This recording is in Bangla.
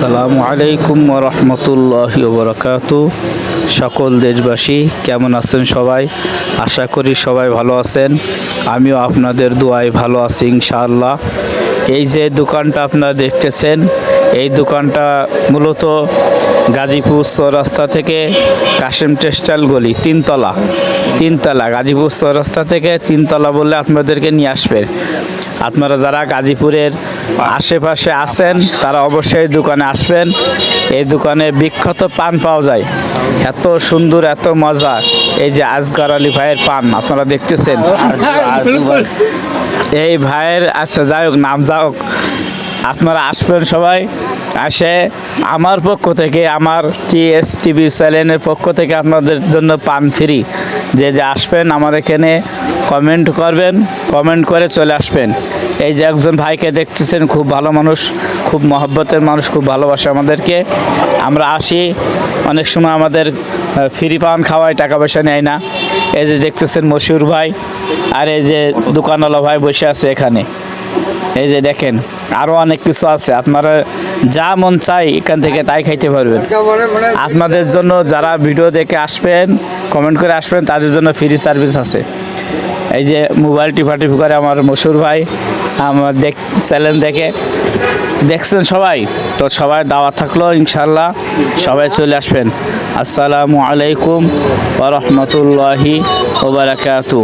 আসসালামু আলাইকুম রহমতুল্লাহ বরকাত। সকল দেশবাসী, কেমন আছেন সবাই? আশা করি সবাই ভালো আছেন। আমিও আপনাদের দোয়ায় ভালো আছি, ইনশাআল্লাহ। এই যে দোকানটা আপনারা দেখতেছেন, এই দোকানটা মূলত গাজীপুর চৌরাস্তা থেকে কাশিম টেক্সটাইল গলি, তিনতলা। তিনতলা, গাজীপুর চৌরাস্তা থেকে তিনতলা বললে আপনাদেরকে নিয়ে আসবে। আপনারা যারা গাজীপুরের আশেপাশে আছেন, তারা অবশ্যই দোকানে আসবেন। এই দোকানে বিখ্যাত পান পাওয়া যায়। এত সুন্দর, এত মজা। এই যে আজগর আলী ভাইয়ের পান, আপনারা দেখতেছেন? এই ভাইয়ের আচ্ছা যাই হোক, নাম যাই হোক। আপনারা আসবেন সবাই, আসে আমার পক্ষ থেকে, আমার টিএস টিভি চ্যানেলের পক্ষ থেকে আপনাদের জন্য পান ফ্রি। যে যে আসবেন আমার এখানে কমেন্ট করবেন কমেন্ট করে চলে আসবেন। এই যে একজন ভাইকে দেখতেছেন, খুব ভালো মানুষ, খুব মহব্বতের মানুষ, খুব ভালোবাসে আমাদেরকে। আমরা আসি, অনেক সময় আমাদের ফ্রি পান খাওয়ায়, টাকা পয়সা নেয় না। এই যে দেখতেছেন মশিউর ভাই, আর এই যে দোকানওয়ালা ভাই বসে আছে এখানে। এই যে দেখেন আরও অনেক কিছু আছে। আপনারা যা মন চাই এখান থেকে তাই খাইতে পারবেন। আপনাদের জন্য যারা ভিডিও দেখে আসবেন কমেন্ট করে আসবেন, তাদের জন্য ফ্রি সার্ভিস আছে। এই যে মোবাইল টিফাটিফি করে আমার মশুর ভাই, আমার দেখ, চ্যানেল দেখে। দেখছেন সবাই? তো সবাই দাওয়া থাকল ইনশাল্লাহ সবাই চলে আসবেন। আসসালামু আলাইকুম ওরহমতুল্লাহি ওবরাকাতু